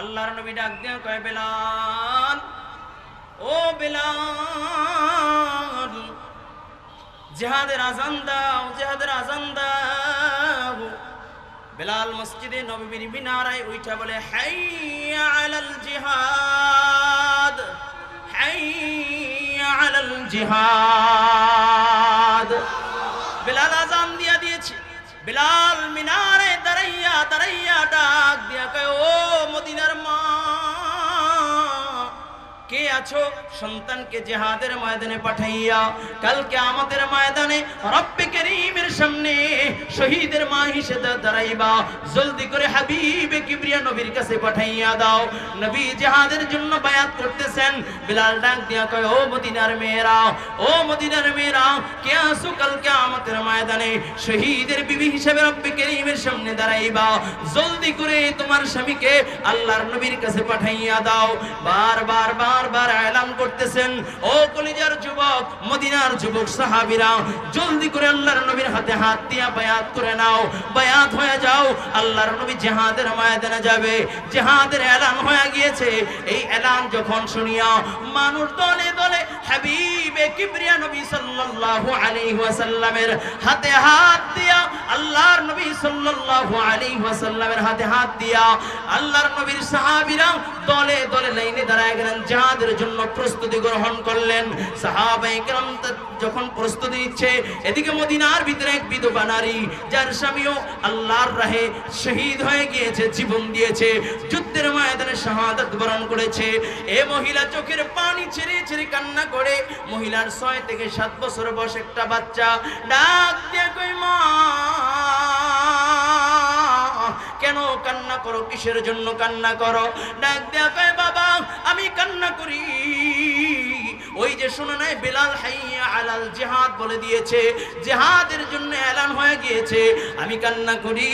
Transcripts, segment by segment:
আল্লাহর নবী ডাক দিয়ে কয়, বেলাল, ও বেলাল, জেহাদের আজান দাও, জেহাদের আজান দাও। বেলাল মসজিদে নবীর মিনারায় উঠা বলে, হাইয়া আলাল জিহাদ, হাইয়া আলাল জিহাদ। বেলাল আজান বেলাল মিনারে দাঁড়াইয়া দাঁড়াইয়া ডাক দিয়া কয় ও মদিনার মা কে আছো? সন্তানকে জেহাদের ময়দানে পাঠাইয়া, কালকে আমাদের ময়দানে রব্বে করিমের সামনে শহীদের মা হিসেবে দাঁড়াইবা। জলদি করে হাবিবে কিবরিয়া নবীর কাছে পাঠাইয়া দাও। নবী জেহাদের জন্য বায়াত করতেছেন। বিলাল ডাক দিয়া কয়, ও মদিনার মেয়েরা, ও মদিনার মেয়েরা, কে আছো কালকে আমাদের ময়দানে শহীদের বিবি হিসেবে রব্বে করিমের সামনে দাঁড়াইবা? জলদি করে তোমার স্বামীকে আল্লাহর নবীর কাছে পাঠাইয়া দাও। বার বার বার বার এলান করতেছেন। ও কলিজার যুবক, মদিনার যুবক, সাহাবীরা, জলদি করে আল্লাহর নবীর হাতে হাত দিয়া বায়াত করে নাও। বায়াত হয়ে যাও, আল্লাহর নবী জিহাদের ময়দানে যাবে। জিহাদের এলান হয়ে গিয়েছে। এই এলান যখন শুনিয়া মানুষ দলে দলে হাবিবে কিবরিয়া নবী সাল্লাল্লাহু আলাইহি ওয়াসাল্লামের হাতে হাত দিয়া, আল্লাহর নবী সাল্লাল্লাহু আলাইহি ওয়াসাল্লামের হাতে হাত দিয়া, আল্লাহর নবীর সাহাবীরা দলে দলে লাইনে দাঁড়ায় গেলেন। জিহাদের জন্য প্রস্তুতি গ্রহণ করলেন। কেরাম যখন প্রস্তুতি নিচ্ছে, এদিকে মদিনার ভিতরে এক বিধবা নারী, যার স্বামীও আল্লাহর রাহে শহীদ হয়ে গিয়েছে, জীবন দিয়েছে, যুদ্ধের ময়দানে শাহাদাত বরণ করেছে। এ মহিলা চোখের পানি ছেড়ে ছেড়ে কান্না করে, মহিলার ছয় থেকে সাত বছর বয়স একটা বাচ্চা, ডাক দিয়ে মা! কেন কান্না করো? কিসের জন্য কান্না করো? ডাক দেয়া বাবা, আমি কান্না করি। ওই যে শুনে নাই, বেলাল হাইয়া আলাল জেহাদ বলে দিয়েছে, জেহাদের জন্য এলান হয়ে গিয়েছে। আমি কান্না করি,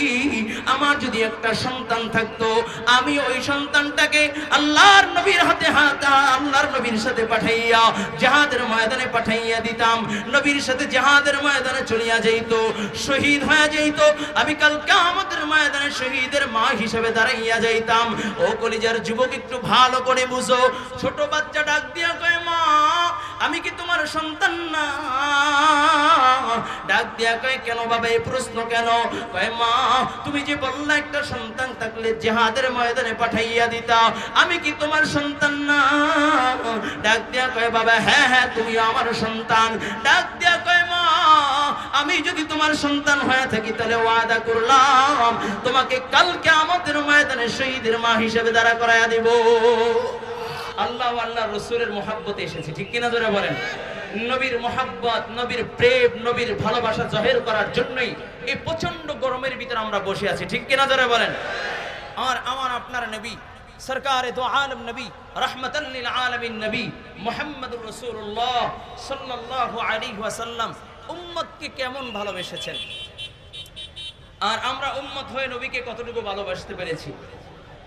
আমার যদি একটা সন্তান থাকতো, আমি ওই সন্তানটাকে আল্লাহর নবীর হাতে হাত আল্লাহর নবীর সাথে পাঠাইয়া, জিহাদের ময়দানে পাঠাইয়া দিতাম। নবীর সাথে জিহাদের ময়দানে চলিয়া যাইতো, শহীদ হয়ে যাইতো। আমি কাল কামতের শহীদের মা হিসেবে দাঁড়াইয়া যাইতাম। ও কলিজার যুবক, একটু ভালো করে বুঝো। ছোট বাচ্চা ডাক দিয়া কয়, মা, আমি কি তোমার সন্তান না? ডাক দিয়া কয়, কেন বাবা, এই প্রশ্ন কেন? কয়, মা, তুমি যে বললা একটা সন্তান থাকলে জেহাদের ময়দানে পাঠাইয়া দিতা। আমি কি তোমার সন্তান না? ডাক দিয়া কয়, বাবা হ্যাঁ হ্যাঁ তুমি আমার সন্তান। ডাক দিয়া কয়, মা আমি যদি তোমার সন্তান হয়ে থাকি, তাহলে ওয়াদা করলাম, তোমাকে কালকে আমাদের ময়দানে শহীদের মা হিসেবে দাঁড়া করাইয়া দিব। আল্লাহ আল্লাহ রসুলের মহাব্বতে এসেছে, ঠিক কিনা ধরে বলেন? নবীর মহাব্বত, নবীর প্রেম, নবীর ভালোবাসা জহের করার জন্যই এই প্রচণ্ড গরমের ভিতরে আমরা বসে আছি, ঠিক কিনা ধরে বলেন? আর আমার আপনার নবী, সরকারে দো আলম নবী রহমতুল্লিল আলমিন নবী মোহাম্মদ রসুল্লাহ সাল্লাল্লাহু আলাইহি ওয়াসাল্লাম উম্মতকে কেমন ভালোবেসেছেন? আর আমরা উম্মত হয়ে নবীকে কতটুকু ভালোবাসতে পেরেছি?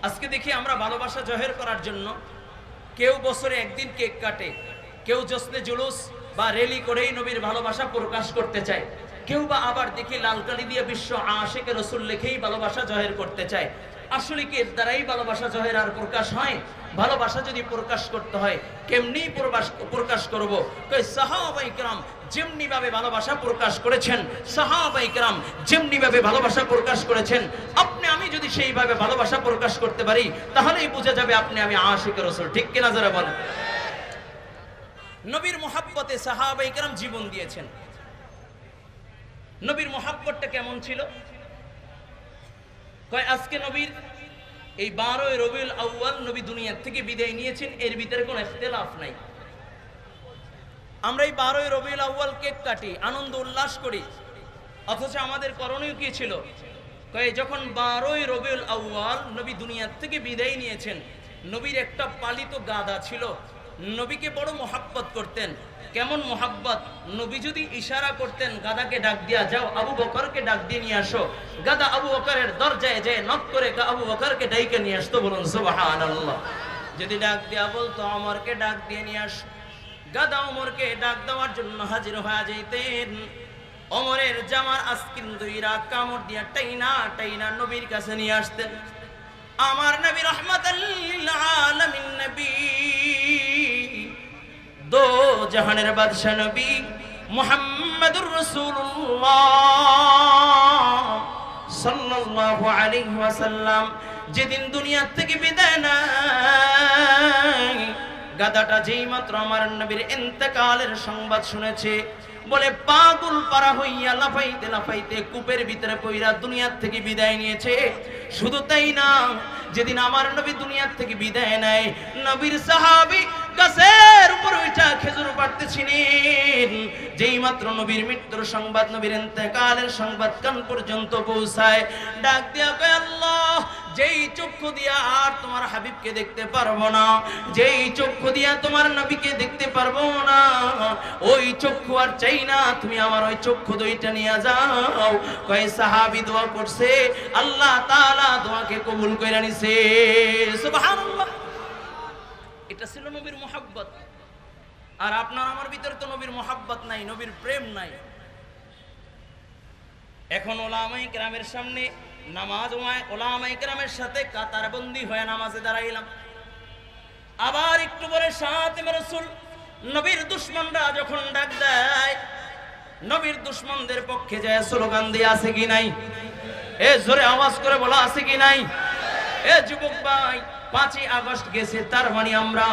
আজকে দেখি আমরা ভালোবাসা জহের করার জন্য কেউ বছরে একদিন কেক কাটে, কেউ জশ্নে জুলুস বা রেলি করেই নবীর ভালোবাসা প্রকাশ করতে চায়, কেউ বা আবার দেখি লালকালি দিয়ে বিশ্ব আশেকে রসুল লেখেই ভালোবাসা জহের করতে চায়। আসলে কি এর দ্বারাই ভালোবাসা জহের আর প্রকাশ হয়? ভালোবাসা যদি প্রকাশ করতে হয় কেমনি প্রকাশ করব? কই সাহাবাই যেমনি ভাবে ভালোবাসা প্রকাশ করেছেন, সাহাবাই যেমনি ভাবে ভালোবাসা প্রকাশ করেছেন, আপনি, আমি যদি সেইভাবে ভালোবাসা প্রকাশ করতে পারি, তাহলেই বোঝা যাবে আপনি, আমি আশিক রসুল। ঠিক কিনা যারা বলেন? নবীর মোহাব্বতে সাহাবাই কেরাম জীবন দিয়েছেন। নবীর মোহাব্বতটা কেমন ছিল? কয়, আজকে নবীর এই বারোই রবিউল আউয়াল নবী দুনিয়ার থেকে বিদায় নিয়েছেন, এর ভিতরে কোনো ইখতিলাফ নাই। আমরা এই বারোই রবিউল আউয়াল কেক কাটি, আনন্দ উল্লাস করি। অথচ আমাদের করণীয় কি ছিল? কয়ে, যখন বারোই রবিউল আউয়াল নবী দুনিয়ার থেকে বিদায় নিয়েছেন, নবীর একটা পালিত গাদা ছিল, নবীকে বড় মোহাব্বত করতেন। কেমন মোহাব্বত? নবী যদি ইশারা করতেন, গাদাকে ডাক দিয়া যাও, আবু বকরকে ডাক দিয়ে নিয়ে আসো। গাদা আবু বকরের দরজায় যায় নক করে আবু বকরকে ডাইকে নিয়ে আসতো বলুন, সুবহানাল্লাহ। যদি ডাক দিয়া বলতো, অমরকে ডাক দিয়ে নিয়ে আস। গাদা অমরকে ডাক দেওয়ার জন্য হাজির হয়ে যাইতেন। অমরের জামার আস্কিন দুইরা কামড় দিয়া টাইনা টাইনা নবীর কাছে নিয়ে আসতেন। আমার নবী রহমাতাল্লিল আলামিন নবী। দো জাহানের বাদশা নবী মুহাম্মাদুর রাসূলুল্লাহ সাল্লাল্লাহু আলাইহি ওয়াসাল্লাম যেদিন দুনিয়া থেকে বিদায় নেয়, গাদাটা যেই মাত্র আমার নবীর ইন্তেকালের সংবাদ শুনেছে, বলে পাগল পারা হইয়া লাফাইতে লাফাইতে কূপের ভিতরে পইরা দুনিয়ার থেকে বিদায় নিয়েছে। শুধু তাই না, যেদিন আমার নবী দুনিয়ার থেকে বিদায় নেয়, নবীর সাহাবী গাছের উপর ওইটা খেজুর পাড়তেছিলেন যেই মাত্র নবীর মৃত্যুর সংবাদ, নবীর ইন্তেকালের সংবাদ কান পর্যন্ত পৌঁছায়। ডাক দিয়া কয়, আল্লাহ, যেই চক্ষু দিয়া আর তোমার হাবিবকে দেখতে পারব না, যেই চক্ষু দিয়া তোমার নবীকে দেখতে পারব না, ওই চক্ষু আর চাই না, তুমি আমার ওই চক্ষু দুইটা নিয়ে যাও। কয়, সাহাবি দোয়া করছে, আল্লাহ তাআলা দোয়াকে কবুল কইরা নিছে। সুবহানাল্লাহ। এটা ছিল নবীর মোহাব্বত। আর আপনার আমার ভিতরে তো নবীর মোহাব্বত নাই, নবীর প্রেম নাই। এখন ওলামাই গ্রামের সামনে নামাজ ওলামাই গ্রামের সাথে কাতারবন্দি হয়ে নামাজে দাঁড়াইলাম। আবার একটু পরে সাথে রসুল নবীর দুশ্মনরা যখন ডাক দেয়, নবীর দুশ্মনদের পক্ষে যায় স্লোগান দিয়ে আছে কি নাই? এ জোরে আওয়াজ করে বলা আছে কি নাই? এ যুবক ভাই পাঁচই আগস্ট গেছে, তার মানে আমরা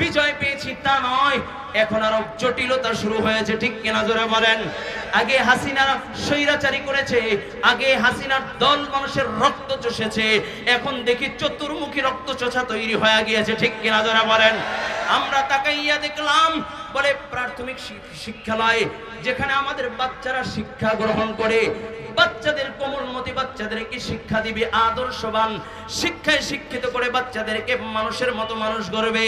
বিজয় পেয়েছি তা নয়। এখন আরও জটিলতা শুরু হয়েছে, ঠিক কিনা জোরে বলেন? আগে হাসিনা স্বৈরাচারী করেছে, আগে হাসিনার দল মানুষের রক্ত চষেছে, এখন দেখি চতুর্মুখী রক্ত চোষা তৈরি হয়ে গিয়েছে, ঠিক কিনা জোরে বলেন? আমরা তাকাইয়া দেখলাম, বলে প্রাথমিক শিক্ষালয়, যেখানে আমাদের বাচ্চারা শিক্ষা গ্রহণ করে বাচ্চাদের কোমলমতি বাচ্চাদেরকে শিক্ষা দিবে, আদর্শবান, শিক্ষায় শিক্ষিত করে বাচ্চাদেরকে মানুষের মতো মানুষ গড়বে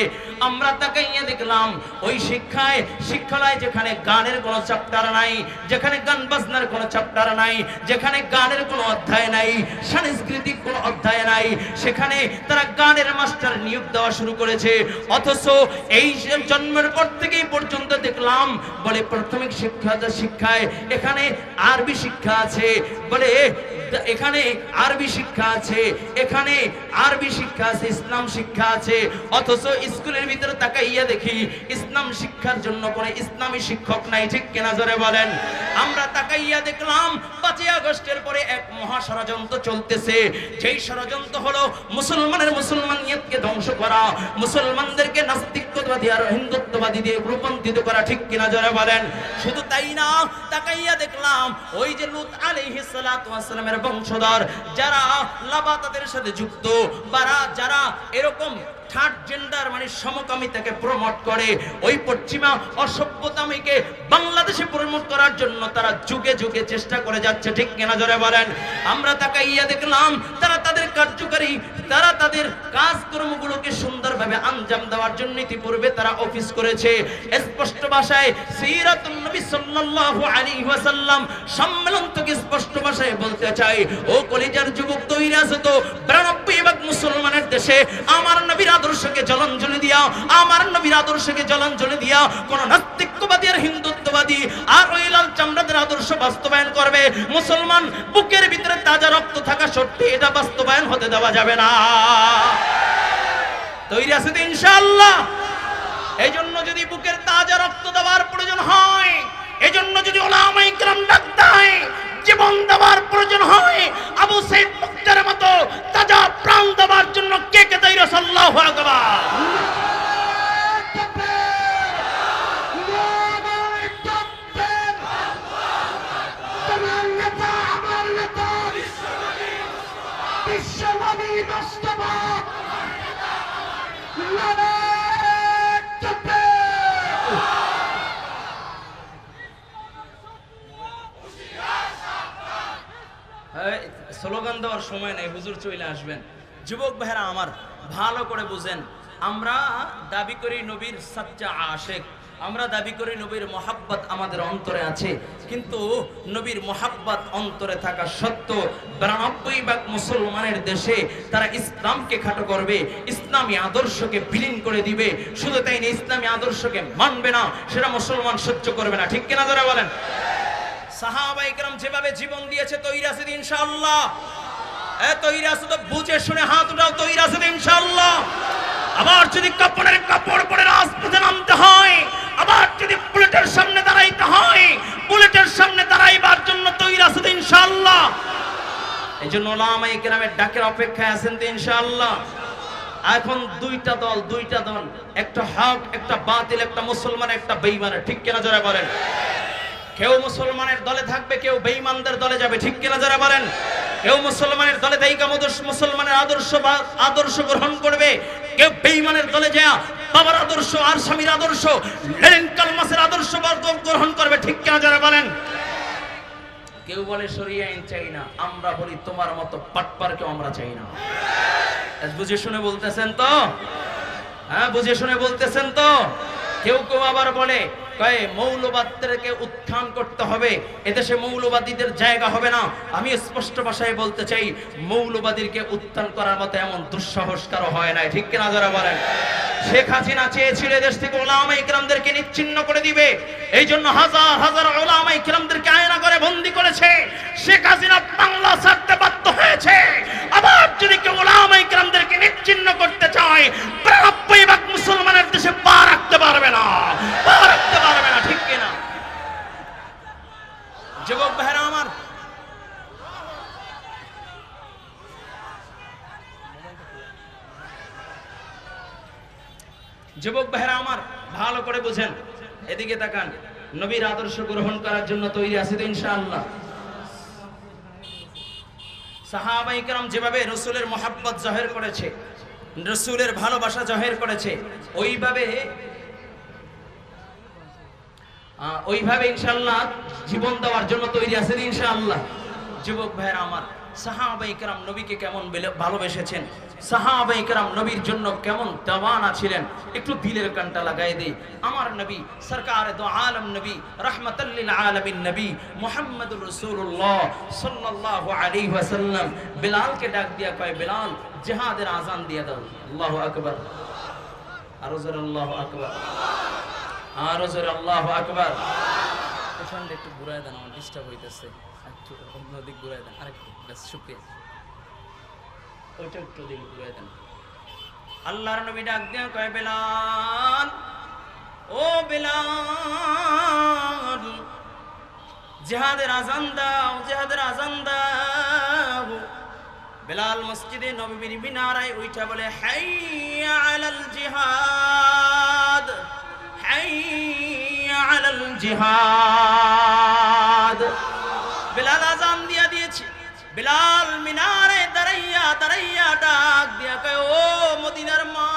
আমরা তাকাইয়া দেখলাম, ওই শিক্ষায়, শিক্ষালয় যেখানে গানের কোনো চ্যাপ্টার নাই, যেখানে গান বাজনার কোনো চ্যাপ্টার নাই, যেখানে গানের কোনো অধ্যায় নাই, সাংস্কৃতিক কোনো অধ্যায় নাই, সেখানে তারা গানের মাস্টার নিয়োগ দেওয়া শুরু করেছে। অথচ এই জন্মের পর থেকেই পর্যন্ত দেখলাম, বলে প্রাথমিক শিক্ষা, শিক্ষায় এখানে আরবি শিক্ষা আছে। বলে এখানে আরবি শিক্ষা আছে, এখানে আরবি শিক্ষা আছে, ইসলাম শিক্ষা আছে। অথচ স্কুলের ভিতরে তাকাইয়া দেখি, ইসলাম শিক্ষার জন্য কোনো ইসলামী শিক্ষক নাই, ঠিক কেনা জোরে বলেন? আমরা তাকাইয়া দেখলাম, পাঁচই আগস্টের পরে এক মহা ষড়যন্ত্র চলতেছে। যেই ষড়যন্ত্র হলো মুসলমানের মুসলমানিয়তকে ধ্বংস করা, মুসলমানদেরকে নাস্তিকবাদী আর হিন্দুত্ববাদী দিয়ে রূপান্তরিত করা, ঠিক কিনা জোরে বলেন? শুধু তাই না, তাকাইয়া দেখলাম, ওই যে লুত আলাইহিস সালাতু ওয়াস সালামের বংশধর, যারা লাবাতাদের সাথে যুক্ত বারা যারা এরকম থার্ড জেন্ডার মানে করে, ওই পশ্চিমা বাংলাদেশে প্রমোট করার জন্য তারা যুগে যুগে চেষ্টা করে যাচ্ছে। ঠিক কেনা জোরে বলেন? আমরা তাকাইয়া দেখলাম, তারা তাদের কার্যকারী, তারা তাদের কাজকর্মগুলোকে সুন্দরভাবে আঞ্জাম দেওয়ার জন্য ইতিপূর্বে তারা অফিস করেছে। স্পষ্ট ভাষায় সিরাতুল নবী সাল্লাল্লাহু আলাইহি ওয়াসাল্লাম সম্মেলন থেকে স্পষ্ট ভাষায় বলতে চাই। ও কলিজার যুবক তৈরি আছে তো 92 ভাগ মুসলমানের দেশে আমার নবীর আদর্শকে জলাঞ্জলি দিয়া, আমার নবীর আদর্শকে জলাঞ্জলি দিয়া কোন নাস্তিকবাদী আর হিন্দুত্ববাদী আর ওই লাল চামড়াদের আদর্শ বাস্তবায়ন করবে। মুসলমান বুকের ভিতরে শরীরে তাজা রক্ত থাকা সত্যি এটা বাস্তবায়ন হতে দেওয়া যাবে না। তৈরি আছে তো ইনশাল্লাহ এই জন্য যদি বুকের তাজা রক্ত দেওয়ার প্রয়োজন হয় এজন্য যদি ওলামাই গ্রাম জীবন দেওয়ার প্রয়োজন হয়, আবু সেই মুক্তের মতো তাজা প্রাণ দেওয়ার জন্য যুবক ভাইরা আমার, ভালো করে বুঝেন। আমরা দাবি করি নবীর সাচ্চা আশেক। আমরা দাবি করি নবীর মোহাব্বত আমাদের অন্তরে আছে। কিন্তু নবীর মোহাব্বত অন্তরে থাকা সত্ত্বেও বিরানব্বই ভাগ মুসলমানের দেশে তারা ইসলামকে খাটো করবে, ইসলামী আদর্শকে বিলীন করে দিবে। শুধু তাই না, ইসলামী আদর্শকে মানবে না, সেটা মুসলমান সহ্য করবে না। ঠিক কিনা ধরে বলেন? সাহাবা ইকরাম যেভাবে জীবন দিয়েছে তৈরি আছে ইনশাআল্লাহ। শুনে হাত উঠাও ইনশাআল্লাহ। আবার যদি কাপড়ের কাপড় পরে নামতে হয়, আবার যদি সামনে দাঁড়াইতে হয় সামনে দাঁড়াইবার জন্য ইনশাআল্লাহ। এই জন্য ডাকের অপেক্ষায় আছেন তো এখন দুইটা দল দুইটা দল, একটা হক, একটা বাতিল, একটা মুসলমান, একটা বেঈমানের ঠিক কিনা যারা বলেন? কেউ মুসলমানের দলে থাকবে, কেউ বেঈমানদের দলে যাবে। ঠিক কিনা যারা বলেন? কেউ মুসলমানের দলে মুসলমানের আদর্শ আদর্শ গ্রহণ করবে, কেউ বেঈমানের দলে যা বাবার আদর্শ, আর স্বামীর আদর্শ লেনিন কালমাসের আদর্শ গ্রহণ করবে। ঠিক কিনা যারা বলেন? কেউ বলে সরিয়ে আইন চাই না, আমরা বলি তোমার মতো পাটপারকে আমরা চাই না। বুঝে শুনে বলতেছেন তো? হ্যাঁ বুঝে শুনে বলতেছেন তো? কেউ কেউ আবার বলে কয়ে, মৌলবাদদেরকে উত্থান করতে হবে। এদেশে মৌলবাদীদের জায়গা হবে না। আমি স্পষ্ট ভাষায় বলতে চাই মৌলবাদীকে উত্থান করার মতো এমন দুঃসাহস কারও হয় নাই। ঠিক কিনা যারা বলেন? শেখ হাসিনা চেয়েছিল এদেশ থেকে ওলামা ইকরামদেরকে নিচ্ছিন্ন করে দিবে। এই জন্য হাজার হাজার ওলামা ইকরামদেরকে আয়না করে বন্দি করেছে। শেখ হাসিনা বাংলা ছাড়তে বাধ্য হয়েছে। আবার যদি কেউ ওলামা ইকরামদেরকে নিচ্ছিন্ন করতে চায়, প্রাপ্যই ভাগ মুসলমানের দেশে পা রাখতে পারবে না। পা রাখতে পারবে না, ঠিক কিনা? যুবক বেহরা আমার। যুবক আমার, ভালো করে বুঝেন। এদিকে তাকান। নবীর আদর্শ গ্রহণ করার জন্য তৈরি আছে তো ইনশাআল্লাহ। সাহাবাই কেরাম যেভাবে রসুলের মহাব্বত জহের করেছে, রসুলের ভালোবাসা জহের করেছে, ওইভাবে ওইভাবে ইনশাল্লাহ জীবন দেওয়ার জন্য তৈরি আছেন ইনশাআল্লাহ। যুবক ভাইয়ের আমার সাহাবাইকরাম নবীকে কেমন ভালোবেসেছেন? সাহাবাইকরাম নবীর জন্য কেমন দাবানা ছিলেন? একটু দিলের কানটা লাগাই দিই। আমার নবী, সরকার দো আলম নবী রহমতুল্লিল আলমিন নবী মোহাম্মদ রসুল্লাহ সাল্লাহ আলী ওয়াসাল্লাম। বিলালকে ডাক দিয়া কয়, বিলাল, জেহাদের আজান দিয়ে দাও। আল্লাহ আকবর। আর আল্লাহ আকবর। ওইটা আল্লাহর নবী ডাক কয়, বেলাল, ও বেলাল, জিহাদের আজান দাও, জিহাদের আজান দাও। বেলাল মসজিদে নবীর মিনারায় উঠা বলে, হাইয়া আলাল জিহাদ। হাইয়া আলাল জিহাদ বেলাল আজান দিয়া দিয়েছে বেলাল মিনারে দাঁড়াইয়া দাঁড়াইয়া ডাক দিয়া কয় ও মদিনার মা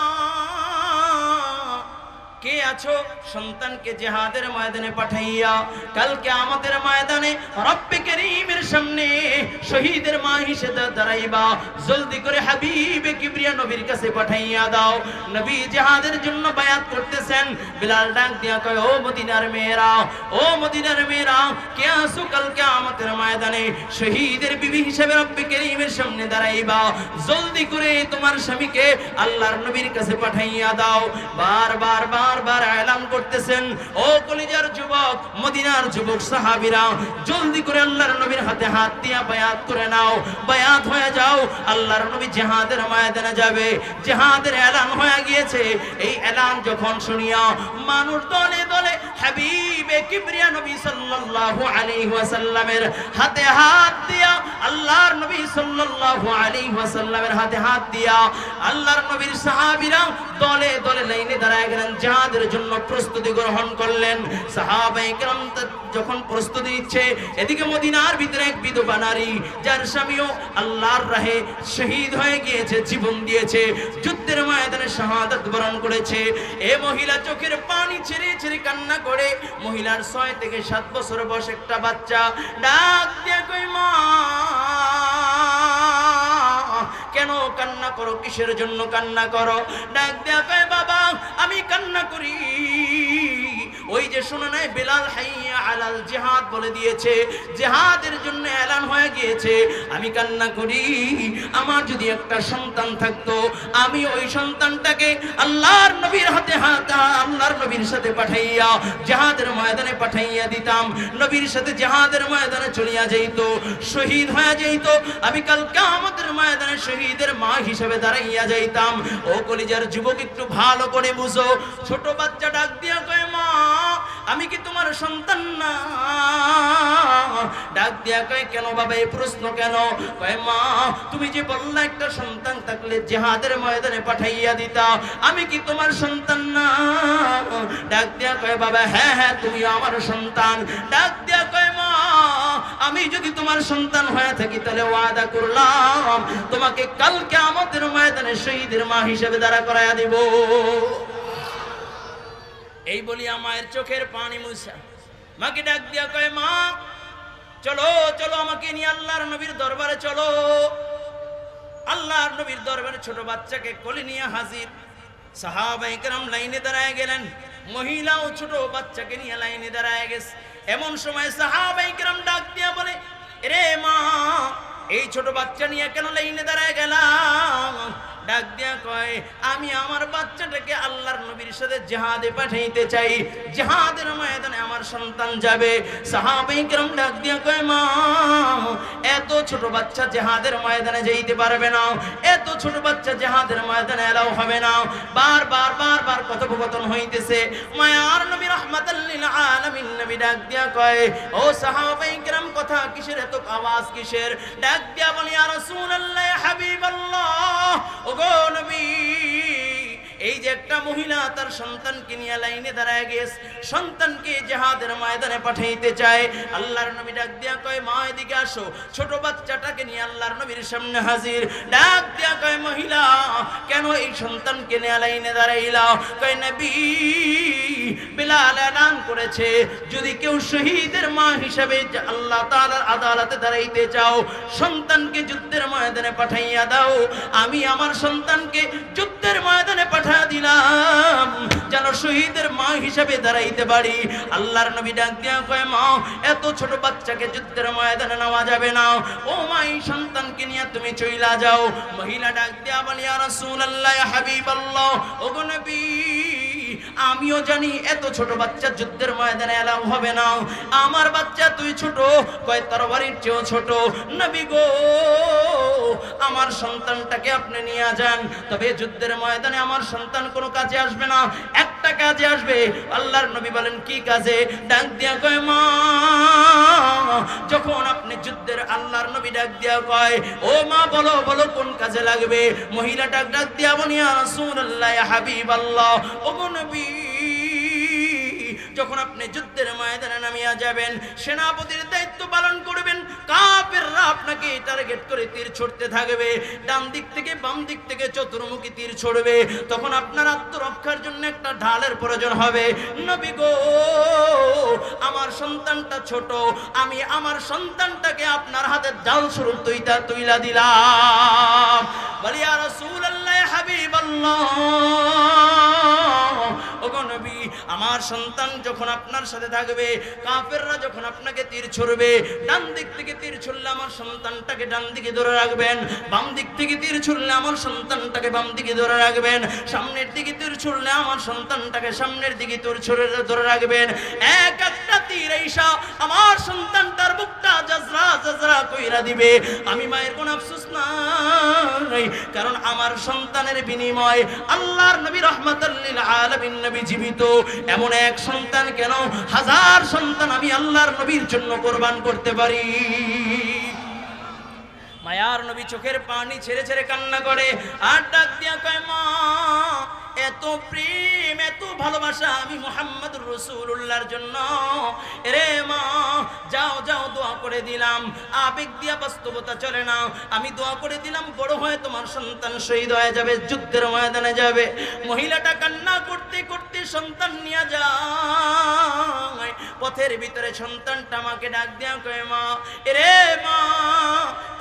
কে আছো? সন্তানকে জেহাদের ময়দানে পাঠাইয়া কালকে আমাদের ময়দানে রব্বে করিমের সামনে শহীদের মা হিসেবে দাঁড়াইবা। জলদি করে হাবিবে কিবরিয়া নবীর কাছে পাঠাইয়া দাও। নবী জেহাদের জন্য বায়াত করতেছেন। বিলাল ডাক দিয়া কয়, ও মদিনার মেয়েরা, ও মদিনার মেয়েরা, কে আসো কালকে আমাদের ময়দানে শহীদের বিবি হিসেবে রব্বে করিমের সামনে দাঁড়াইবা? জলদি করে তোমার স্বামীকে আল্লাহর নবীর কাছে পাঠাইয়া দাও। বার বার বার বার এলান করতেছেন। ও কলিজার যুবক, মদিনার যুবক, সাহাবীরা, জলদি করে আল্লাহর নবীর হাতে হাত দিয়া বায়াত করে নাও। বায়াত হয়ে যাও, আল্লাহর নবী জিহাদের ময়দানে যাবে। জিহাদের এলান হয়ে গিয়েছে। এই এলান যখন শুনিয়া মানুষ দলে দলে হাবিবে কিবরিয়া নবী সাল্লাল্লাহু আলাইহি ওয়াসাল্লামের হাতে হাত দিয়া, আল্লাহর নবী সাল্লাল্লাহু আলাইহি ওয়াসাল্লামের হাতে হাত দিয়া, আল্লাহর নবীর সাহাবীরা দলে দলে লাইনে দাঁড়ায় গেলেন জিহাদের জন্য প্রস্তুতি গ্রহণ করলেন। তা- যখন প্রস্তুতি দিচ্ছে এদিকে মদিনার ভিতরে এক বিধবা নারী, যার স্বামীও আল্লাহর রাহে শহীদ হয়ে গিয়েছে, জীবন দিয়েছে, যুদ্ধের ময়দানে শাহাদাত বরণ করেছে। এ মহিলা চোখের পানি ছেড়ে ছেড়ে কান্না করে, মহিলার ছয় থেকে সাত বছর বয়স একটা বাচ্চা, ডাক কই মা! কেন কান্না করো? কিসের জন্য কান্না করো? ডাক দেয়া বাবা আমি কান্না করি। ওই যে শুনে নাই, বেলাল হাইয়া আলাল জিহাদ বলে দিয়েছে, জিহাদের জন্য এলান হয়ে গিয়েছে। আমি কান্না করি, আমার যদি একটা সন্তান থাকতো, আমি ওই সন্তানটাকে আল্লাহর নবীর হাতে হাত আল্লাহর নবীর সাথে পাঠাইয়া জাহাদের ময়দানে পাঠাইয়া দিতাম। নবীর সাথে জাহাদের ময়দানে চলিয়া যাইতো, শহীদ হয়ে যাইতো। আমি কাল কামতের ময়দানে শহীদের মা হিসেবে দাঁড়াইয়া যাইতাম। ও কলিজার যুবক, একটু ভালো করে বুঝো। ছোট বাচ্চা ডাক দিয়া কয়, মা আমি কি তোমার সন্তান না? ডাক দিয়া কয়, কেন বাবা, এই প্রশ্ন কেন? কয়, মা, তুমি যে বললা একটা সন্তান থাকলে জেহাদের ময়দানে পাঠাইয়া দিতা, আমি কি তোমার সন্তান না? ডাক দিয়া কয়, বাবা হ্যাঁ হ্যাঁ তুমি আমার সন্তান। ডাক দিয়া কয়, মা, আমি যদি তোমার সন্তান হয়ে থাকি, তাহলে ওয়াদা করলাম, তোমাকে কালকে আমাদের ময়দানে শহীদের মা হিসেবে দাঁড়া করাইয়া দিব। এই বলিয়া মায়ের চোখের পানি মুছা। মাকে ডাক দিয়া কয়, মা, চলো চলো আমাকে নিয়ে আল্লাহর নবীর দরবারে চলো। আল্লাহর নবীর দরবারে ছোট বাচ্চাকে কোলে নিয়ে হাজির। সাহাবাইকরাম লাইনে দাঁড়ায় গেলেন। মহিলা ও ছোট বাচ্চাকে নিয়ে লাইনে দাঁড়ায় গেছে। এমন সময় সাহাবাইকরাম ডাক দিয়া বলে রে মা, এই ছোট বাচ্চা নিয়ে কেন লাইনে দাঁড়ায় গেলাম? ডাক দিয়া কয়, আমি আমার বাচ্চাটাকে আল্লাহর নবীর সাথে জেহাদে পাঠাইতে চাই। জেহাদের ময়দানে আমার সন্তান যাবে। সাহাবাই কেরম ডাক দিয়া কয়, মা, এত ছোট বাচ্চা জেহাদের ময়দানে যেতে পারবে না। এত ছোট বাচ্চা জেহাদের ময়দানে এলাও হবে না। বার বার বার বার কথোপকথন হইতেছে। মায়ার নবী রহমাতাল্লিল আলামিন নবী ডাক দিয়া কয়, ও সাহাবাই কেরম, কথা কিসের? এত আওয়াজ কিসের? ডাক দিয়া বলি আর রাসূলুল্লাহ, হাবিবাল্লাহ। ও ওগো নবী এই যে একটা মহিলা তার সন্তানকে নিয়ে লাইনে দাঁড়ায় গেছে, সন্তানকে জেহাদের ময়দানে পাঠাইতে চায়। আল্লাহর নবী ডাক দিয়া কয়, মা, এদিকে আসো। ছোট বাচ্চাটাকে নিয়ে আল্লাহর নবীর সামনে হাজির। ডাক দিয়া কয়, মহিলা, কেন এই সন্তানকে নিয়ে লাইনে দাঁড়াইলা? কয়, নবী, বিলাল এলান করেছে। যদি কেউ শহীদের মা হিসাবে আল্লাহ তাআলার আদালতে দাঁড়াইতে চাও, সন্তানকে যুদ্ধের ময়দানে পাঠাইয়া দাও। আমি আমার সন্তানকে যুদ্ধের ময়দানে পাঠা দিলাম, যেন শহীদের মা হিসাবে দাঁড়াইতে পারি। আল্লাহর নবী ডাক দিয়া কয়, মা, এত ছোট বাচ্চাকে যুদ্ধের ময়দানে নেওয়া যাবে না। ও মা, এই সন্তানকে নিয়ে তুমি চইলা যাও। মহিলা ডাক দিয়া রসুল আল্লাহ রাসূলুল্লাহ হাবিবাল্লাহ ও নবী আমিও জানি এত ছোট বাচ্চা যুদ্ধের ময়দানে এলাও হবে না। আমার বাচ্চা তুই ছোট, কয় তরবারির চেয়েও ছোট। নবী গো, আমার সন্তানটাকে আপনি নিয়ে যান। তবে যুদ্ধের ময়দানে আমার সন্তান কোনো কাজে আসবে না। একটা কাজে আসবে। আল্লাহর নবী বলেন, কি কাজে? ডাক দিয়া কয়, মা, যখন আপনি যুদ্ধের আল্লাহর নবী ডাক দিয়া কয়, ও মা, বলো বলো, কোন কাজে লাগবে? মহিলাটা ডাক দিয়া বনি রাসূলুল্লাহ হাবিবাল্লাহ, ওগো নবী যখন আপনি যুদ্ধের ময়দানে নামিয়া যাবেন, সেনাপতির দায়িত্ব পালন করবেন, কাফেররা আপনাকে টার্গেট করে তীর ছড়তে থাকবে, ডান দিক থেকে বাম দিক থেকে চতুর্মুখী তীর ছড়বে, তখন আপনার আত্মরক্ষার জন্য একটা ঢালের প্রয়োজন হবে। নবী গো, আমার সন্তানটা ছোট, আমি আমার সন্তানটাকে আপনার হাতে জাল স্বরূপ তুইতা তুইলা দিলাম। বলি আর রাসূলুল্লাহ হাবিবাল্লাহ। ওগো নবী আমার সন্তান যখন আপনার সাথে থাকবে, কাফেররা যখন আপনাকে তীর ছুড়বে, ডান দিক থেকে তীর ছুড়লে আমার সন্তানটাকে ডান দিকে ধরে রাখবেন, বাম দিক থেকে তীর ছুড়লে আমার সন্তানটাকে বাম দিকে ধরে রাখবেন, সামনের দিকে তীর ছুড়লে আমার সন্তানটাকে সামনের দিকে তীর ছুড়ে ধরে রাখবেন। এক একটা তীর এইসা আমার সন্তানটার বুকটা জাজরা জাজরা কইরা দিবে। আমি মায়ের কোন আফসোস নাই, কারণ আমার সন্তানের বিনিময় আল্লাহর নবী রহমাতাল্লিল আলামিন নবী জীবিত। এমন এক সন্তান কেন? হাজার সন্তান আমি আল্লাহর নবীর জন্য কোরবান করতে পারি। মায়ার নবী চোখের পানি ছেড়ে ছেড়ে কান্না করে, আর ডাক দিয়া কয়, মা এত প্রেম, এত ভালোবাসা আমি মোহাম্মদ রসুল্লাহর জন্য। রে মা, যাও যাও, দোয়া করে দিলাম। আবেগ দিয়া বাস্তবতা চলে না। আমি দোয়া করে দিলাম, বড় হয়ে তোমার সন্তান শহীদ হয়ে যাবে, যুদ্ধের ময়দানে যাবে। মহিলাটা কান্না করতে করতে সন্তান নিয়ে যায়। পথের ভিতরে সন্তানটা আমাকে ডাক দিয়া কয়ে, মা রে মা,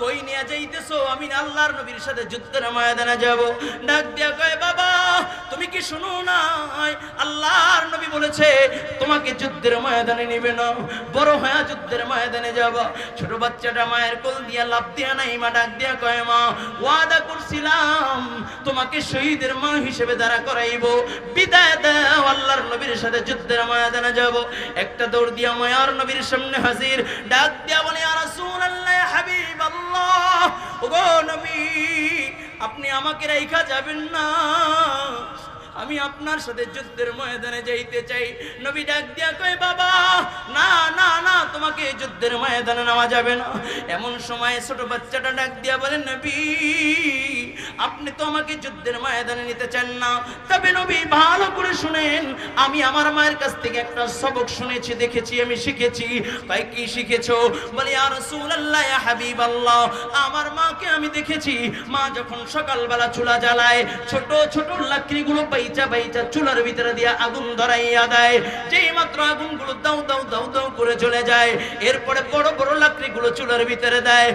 কই নিয়ে যাইতেছো? আমি আল্লাহর নবীর সাথে যুদ্ধের ময়দানে যাব। ডাক দিয়া কয়ে, বাবা তুমি কি শুনো নাই? আল্লাহর নবী বলেছে, তোমাকে যুদ্ধের ময়দানে নিবে না। বড় হয়ে যুদ্ধের ময়দানে যাব। ছোট বাচ্চাটা মায়ের কোল দিয়া লাভ দিয়া নাই, মা ডাক দিয়া কয়, মা, ওয়াদা করছিলাম, তোমাকে শহীদের মা হিসেবে দাঁড়া করাইব। বিদায় দাও, আল্লাহর নবীর সাথে যুদ্ধের ময়দানে যাব। একটা দৌড় দিয়া মায়ার নবীর সামনে হাজির। ডাক দিয়া বলে, ইয়া রাসূলুল্লাহ, হাবিবাল্লাহ। ওগো নবী আপনি আমাকে রেখা যাবেন না। আমি আপনার সাথে যুদ্ধের ময়দানে যাইতে চাই। নবী ডাক দিয়া কয়, বাবা, না না না, তোমাকে যুদ্ধের ময়দানে নেওয়া যাবে না। এমন সময় ছোট বাচ্চাটা ডাক দিয়া বলেন নবী, আপনি তো আমাকে যুদ্ধের ময়দানে নিতে চান না। তবে নবী, ভালো করে শুনেন, আমি আমার মায়ের কাছ থেকে একটা সবক শুনেছি, দেখেছি, আমি শিখেছি। ভাই কি শিখেছো? বলে আর রাসূলুল্লাহ, ইয়া হাবিবাল্লাহ, আমার মাকে আমি দেখেছি। মা যখন সকালবেলা চুলা জ্বালায়, ছোট ছোট লাকড়িগুলো বাইচা বাইচা, চুলার ভিতরে দিয়া আগুন ধরাইয়া দেয়। যেই মাত্র আগুনগুলো দাও দাও দাও দাও করে চলে যায়, এরপরে বড় বড় লাকড়িগুলো চুলার ভিতরে দেয়।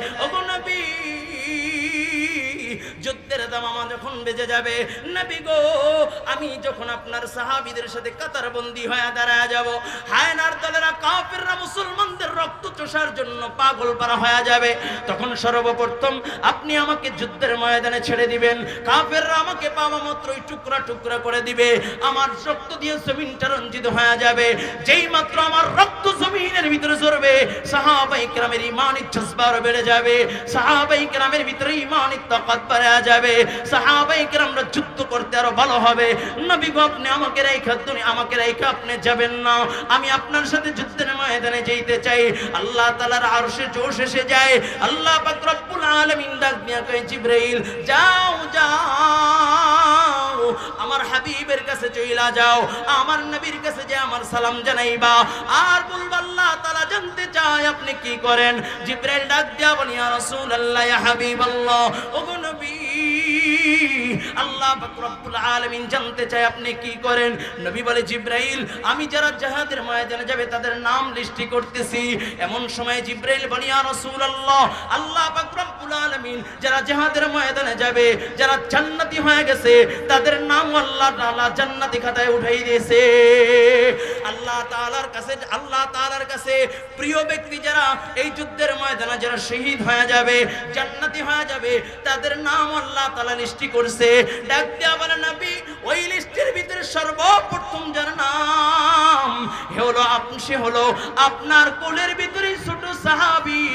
নবী দামামা যখন বেজে যাবে, নবী গো, আমি যখন আপনার সাহাবীদের সাথে কাতার বন্দী হয়ে দাঁড়ায় যাব, হায়নার দলেরা কাফেররা মুসলমানদের রক্ত চোষার জন্য পাগল পারা হয়ে যাবে, তখন সর্বপ্রথম আপনি আমাকে যুদ্ধের ময়দানে ছেড়ে দিবেন, কাফেররা আমাকে পাওয়া মাত্রই টুকরা টুকরা করে দিবে, আমার রক্ত দিয়ে জমিনটা রঞ্জিত হয়ে যাবে, যেই মাত্র আমার রক্ত জমিনের ভিতরে ঝরবে, সাহাবাই কেরামের ইমানিক জজবার বেড়ে যাবে, সাহাবাই কেরামের ভিতরে ইমানিক তাকাত বেড়ে যাবে। সাহাবাই আমরা যুদ্ধ করতে আরও ভালো হবে। নবী গো, আপনি আমাকে রেখা তুমি আমাকে রেখা আপনি যাবেন না। আমি আপনার সাথে যুদ্ধের ময়দানে যেতে চাই। আল্লাহ তাআলার আরশে জোশ এসে যায়। আল্লাহ পাক রব্বুল আলামিন ডাক দিয়া কয়, জিবরাইল, যাও যাও। আমার হাবিবের কাছে চইলা যাও, আমার নবীর কাছে যে আমার সালাম জানাইবা। আর বলবা, আল্লাহ তাআলা জানতে চায় আপনি কি করেন। জিবরাইল ডাক দিয়া বলি ইয়া রাসূলুল্লাহ, ইয়া হাবিবাল্লাহ, ওগো নবী আল্লাহ রব্বুল আলামিন জানতে চায় আপনি কি করেন? নবী বলে, জিবরাইল, আমি যারা জাহাদের ময়দানে যাবে তাদের নাম লিস্টি করতেছি। এমন সময় জিবরাইল বলি, ইয়া রাসূলুল্লাহ, আল্লাহ পাক রব্বুল আলামিন যারা জাহাদের ময়দানে যাবে, যারা জান্নাতি হয়ে গেছে, তাদের নাম আল্লাহ তাআলা জান্নাতি খাতায় উঠাই দিয়েছে। আল্লাহ তাআলার কাছে, আল্লাহ তাআলার কাছে প্রিয় ব্যক্তি যারা এই যুদ্ধের ময়দানে যারা শহীদ হয়ে যাবে, জান্নাতি হয়ে যাবে, তাদের নাম আল্লাহ তাআলা লিস্টি করছে। ডাক দেয়া নবী, ওই লিস্টের ভিতরে সর্বপ্রথম যার নাম। এ হলো সে হলো আপনার কোলের ভিতরে ছোট সাহাবী।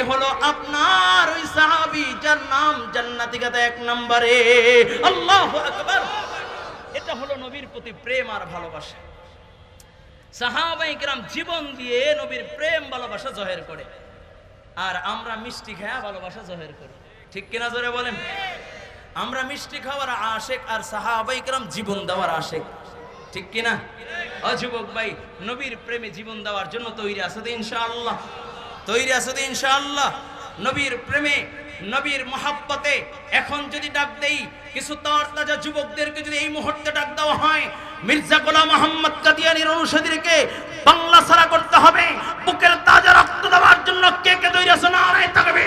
এ হলো আপনার ওই সাহাবী যার নাম এক নম্বরে। আল্লাহু আকবার। এটা হলো নবীর প্রতি প্রেম আর ভালোবাসা। সাহাবাই কিরাম জীবন দিয়ে নবীর প্রেম ভালোবাসা জহের করে। আর আমরা মিষ্টি খায়া ভালোবাসা জহের করি। ঠিক কিনা জোরে বলেন? আমরা মিষ্টি খাওয়ার আশেক আর সাহাবাই কিরাম জীবন দেওয়ার আশেক। ঠিক কিনা? অযুবক ভাই, নবীর প্রেমে জীবন দেওয়ার জন্য তৈরি আছে তো ইনশাআল্লাহ। তৈরি আছে তো ইনশাআল্লাহ। নবীর প্রেমে, নবীর মহাব্বতে এখন যদি ডাক দেই, কিছু তার তাজা যুবকদেরকে যদি এই মুহূর্তে ডাক দেওয়া হয়, মির্জা গোলাম মোহাম্মদ কাদিয়ানির অনুসারীদেরকে বাংলা সারা করতে হবে। বুকের তাজা রক্ত দেওয়ার জন্য কে কে তৈরি আছে? না থাকবে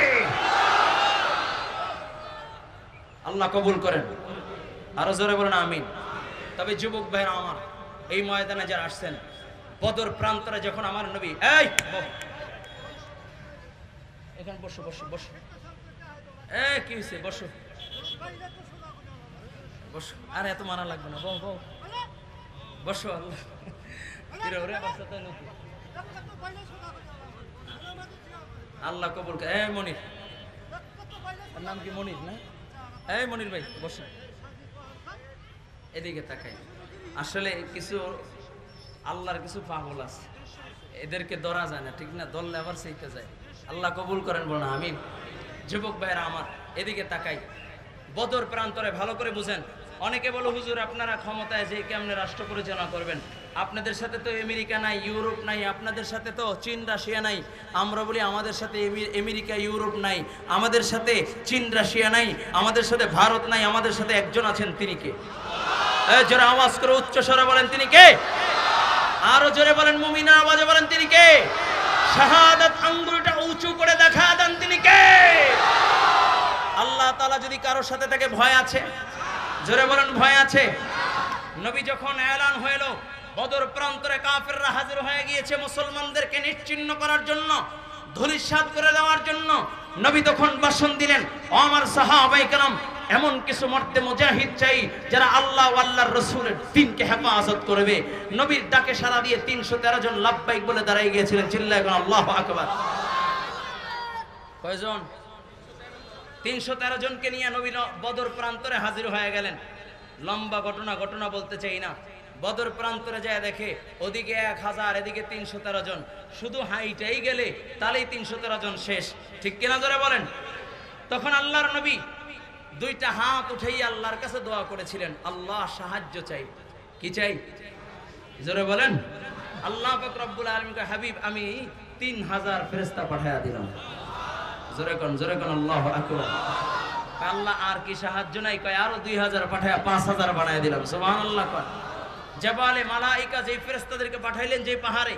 আল্লাহ কবুল করেন। আরও জোরে বলেন, আমিন। তবে যুবক ভাইরা আমার, এই ময়দানে যারা আসছেন, বদর প্রান্তরে যখন আমার নবী, এই এ, কি এত মারা লাগবে না। আল্লাহ। কবুল এ, মনির। নাম কি মনির, না? এই মনির ভাই বসে এদিকে তাকাই। আসলে কিছু আল্লাহর কিছু পাগল আছে। এদেরকে ধরা যায় না, ঠিক না? ধরলে আবার সেইতে যায়। আল্লাহ কবুল করেন বলো না আমিন। যুবক ভাইরা আমার, এদিকে তাকাই। বদর প্রান্তরে ভালো করে বুঝেন। অনেকে বলো, হুজুর, আপনারা ক্ষমতায় যে কেমনে রাষ্ট্র পরিচালনা করবেন? আপনাদের সাথে তো আমেরিকা নাই, ইউরোপ নাই, আপনাদের সাথে তো চীন, রাশিয়া নাই। আমরা বলি আমাদের সাথে আমেরিকা, ইউরোপ নাই। আমাদের সাথে চীন, রাশিয়া নাই। আমাদের সাথে ভারত নাই। আমাদের সাথে একজন আছেন, তিনি কে? জোরে আওয়াজ করে উচ্চ স্বরে বলেন, তিনি কে? আরও জোরে বলেন মুমিনা আওয়াজে বলেন, তিনি কে? শাহাদাত আঙ্গুলটা উঁচু করে দেখা দেন, তিনি কে? আল্লাহ তাআলা যদি কারোর সাথে থাকে ভয় আছে, জোরে বলেন, ভয় আছে। নবী যখন এলান হইল বদর প্রান্তরে কাফেররা হাজির হয়ে গিয়েছে মুসলমানদেরকে নিশ্চিহ্ন করার জন্য, ধূলিসাৎ করে দেওয়ার জন্য। নবী তখন ভাষণ দিলেন আমার সাহাবাই কালাম এমন কিছু মর্তে মুজাহিদ চাই যারা আল্লাহ আল্লাহর রসুলের দিনকে হেফাজত করবে। নবীর ডাকে সারা দিয়ে তিনশো তেরো জন লাভবাইক বলে দাঁড়াই গিয়েছিলেন চিল্লা এখন আল্লাহ আকবার। কয়জন? তিনশো তেরো জনকে নিয়ে নবী বদর প্রান্তরে হাজির হয়ে গেলেন। লম্বা ঘটনা ঘটনা বলতে চাই না। বদর প্রান্তরে যায় দেখে, ওদিকে এক হাজার, এদিকে তিনশো তেরো জন। শুধু হাইটাই গেলে তাহলেই তিনশো তেরো জন শেষ। ঠিক কিনা ধরে বলেন? তখন আল্লাহর নবী দুইটা হাত উঠেই আল্লাহর কাছে দোয়া করেছিলেন। আল্লাহ সাহায্য চাই। কি চাই? জোরে বলেন? আল্লাহ রব্বুল আলমীকে হাবিব, আমি তিন হাজার ফেরেস্তা পাঠাইয়া দিলাম। জোরে কোন জোরে কোন, আল্লাহ আল্লাহ আর কি সাহায্য নাই, কয়, আরও দুই হাজার পাঠায়, পাঁচ হাজার বানায় দিলাম। সুবহান আল্লাহ কয়। জবালে মালাইকা যে ফেরেস্তাদেরকে পাঠাইলেন যে পাহাড়ে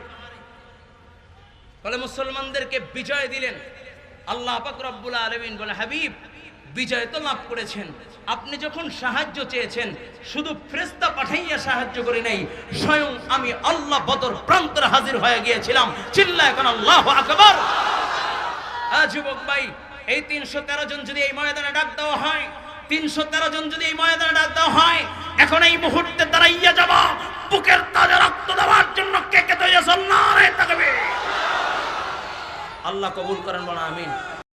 বলে মুসলমানদেরকে বিজয় দিলেন আল্লাহ রব্বুল আলমিন বলে হাবিব বিজয় তো লাভ করেছেন আপনি যখন সাহায্য চেয়েছেন শুধু ফ্রেস্তা পাঠাইয়া সাহায্য করি নাই স্বয়ং আমি আল্লাহ বদর প্রান্তরে হাজির হয়ে গিয়েছিলাম চিল্লা এখন আল্লাহ আকবর যুবক ভাই এই তিনশো তেরো জন যদি এই ময়দানে ডাক দেওয়া হয় তিনশো তেরো জন যদি এই ময়দানে ডাক দেওয়া হয়, এখন এই মুহূর্তে দাঁড়াইয়া যাব বুকের তাজা রক্ত দেওয়ার জন্য কে কে তৈরি আছেন? থাকবে। আল্লাহ কবুল করেন বলা আমিন